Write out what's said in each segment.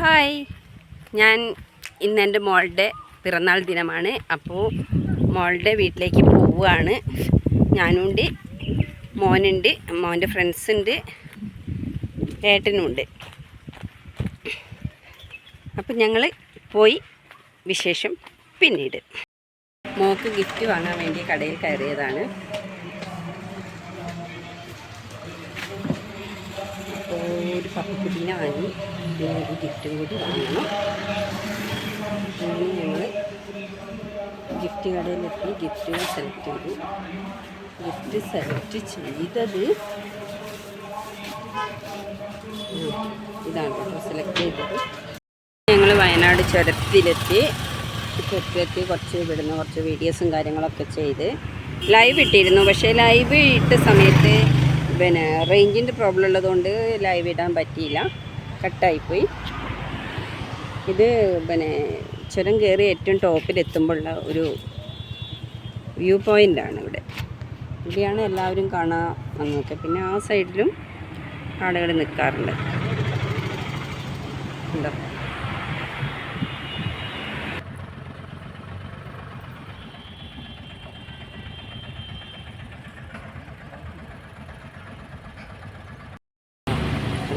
Hi. ഞാൻ ഇന്ന് എന്റെ മോളുടെ പിറന്നാൾ ദിനമാണ്. അപ്പോൾ മോളുടെ വീട്ടിലേക്ക് പോവുകയാണ്. ഞാനുണ്ട് മോനുണ്ട് മോന്റെ ഫ്രണ്ട്സ് ഉണ്ട് ഏട്ടനുണ്ട്. അപ്പം ഞങ്ങൾ പോയി വിശേഷം പിന്നീട്. മോക്ക് ഗിഫ്റ്റ് വാങ്ങാൻ വേണ്ടി കടയിൽ കയറിയതാണ്. ഒരു പപ്പുക്കുട്ടീനെ വാങ്ങി. പിന്നെ ഒരു ഗിഫ്റ്റും കൂടി വാങ്ങണം. അങ്ങനെ ഞങ്ങൾ ഗിഫ്റ്റ് കടയിലെത്തി. ഗിഫ്റ്റുകൾ സെലക്ട് ചെയ്തു. ഗിഫ്റ്റ് സെലക്ട് ചെയ്തത് ഇതാണ് കേട്ടോ. സെലക്ട് ചെയ്തത്. ഞങ്ങൾ വയനാട് ചുരത്തിലെത്തി ചുരത്തിലെത്തി കുറച്ച് ഇവിടുന്ന് കുറച്ച് വീഡിയോസും കാര്യങ്ങളൊക്കെ ചെയ്ത്. ലൈവ് ഇട്ടിരുന്നു. പക്ഷേ ലൈവ് ഇട്ട സമയത്ത് പിന്നെ റേഞ്ചിന്റെ പ്രോബ്ലം ഉള്ളതുകൊണ്ട് ലൈവ് ഇടാൻ പറ്റിയില്ല. കട്ടായിപ്പോയി ഇത് പിന്നെ ചുരം കയറി ഏറ്റവും ടോപ്പിലെത്തുമ്പോഴുള്ള ഒരു വ്യൂ പോയിന്റാണ് ഇവിടെ. ഇവിടെയാണ് എല്ലാവരും കാണാൻ വന്നൊക്കെ പിന്നെ ആ സൈഡിലും ആളുകൾ നിൽക്കാറുണ്ട്. ഉണ്ടോ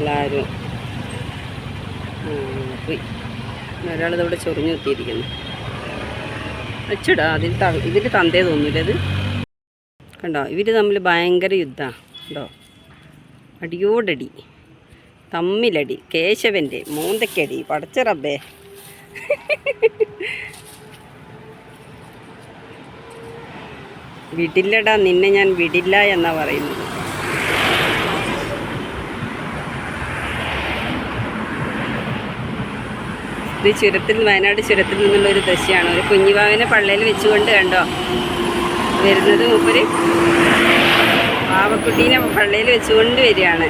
എല്ലാവരും. പോയി. ഒരാളിതവിടെ ചൊറിഞ്ഞു എത്തിയിരിക്കുന്നു അച്ചടാ അതിൽ ത ഇതിൽ തന്തേ തോന്നില്ലത് കണ്ടോ ഇവർ തമ്മിൽ ഭയങ്കര യുദ്ധമാണ് കണ്ടോ? അടിയോടടി. തമ്മിലടി. കേശവന്റെ മൂന്തക്കടി പടച്ച റബ്ബേ. വിടില്ലടാ നിന്നെ ഞാൻ വിടില്ല എന്നാ പറയുന്നത്. ഇത് ചുരത്തിൽ വയനാട് ചുരത്തിൽ നിന്നുള്ള ഒരു ദൃശ്യമാണ് ഒരു കുഞ്ഞുവാവിനെ പള്ളയിൽ വെച്ചുകൊണ്ട് കണ്ടോ? വരുന്നത് മൂപ്പര് പാവക്കുട്ടീനെ പള്ളയിൽ വെച്ചുകൊണ്ട് വരികയാണ്.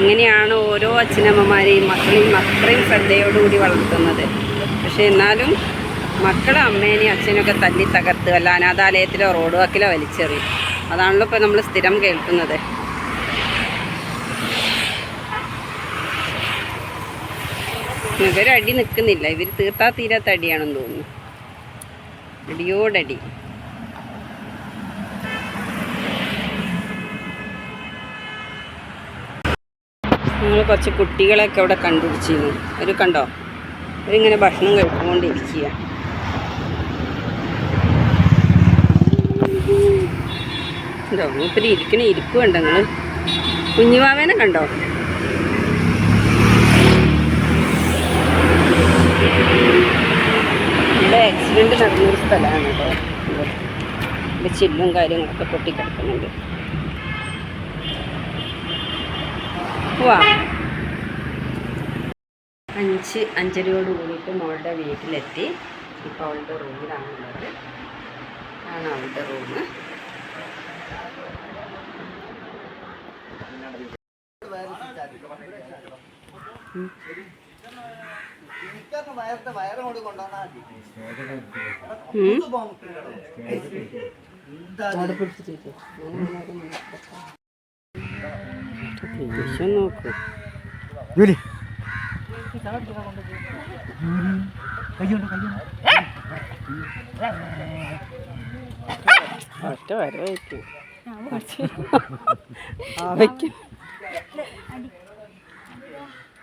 ഇങ്ങനെയാണ് ഓരോ അച്ഛനമ്മമാരെയും മക്കളെയും അത്രയും ശ്രദ്ധയോടുകൂടി വളർത്തുന്നത്. പക്ഷേ എന്നാലും മക്കളെ അമ്മേനെയും അച്ഛനൊക്കെ തല്ലി തകർത്ത് അല്ല അനാഥാലയത്തിലോ റോഡ് വാക്കിലോ വലിച്ചെറിയും. അതാണല്ലോ ഇപ്പോൾ നമ്മൾ സ്ഥിരം കേൾക്കുന്നത്. ഇവരടി നിൽക്കുന്നില്ല ഇവർ തീർത്താ തീരാത്ത അടിയാണെന്ന് തോന്നുന്നു. അടിയോടടി. ഞങ്ങൾ കുറച്ച് കുട്ടികളെയൊക്കെ അവിടെ കണ്ടുപിടിച്ചിരുന്നു. അവർ കണ്ടോ? അവരിങ്ങനെ ഭക്ഷണം കഴിച്ചുകൊണ്ടിരിക്കുക. ഇരിക്കണേ കണ്ടോ നിങ്ങൾ കുഞ്ഞുവാവേനെ കണ്ടോ? സ്ഥലമാണ് കേട്ടോ ഇവിടെ. ചില്ലും കാര്യങ്ങളൊക്കെ പൊട്ടിക്കിടക്കുന്നുണ്ട്. അഞ്ച് അഞ്ചരയോട് കൂടിയിട്ട് മോളുടെ വീട്ടിലെത്തി. ഇപ്പോൾ അവളുടെ റൂമിലാണുള്ളത് ആണ് അവളുടെ റൂം ദേഷ്യം നോക്കൂ ജോലി. ഒറ്റ വരവായിരിക്കും ആവയ്ക്കും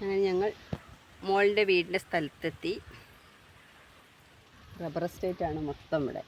അങ്ങനെ ഞങ്ങൾ മോളുടെ വീടിന്റെ സ്ഥലത്തെത്തി. റബ്ബർ എസ്റ്റേറ്റാണ് മൊത്തം ഇവിടെ.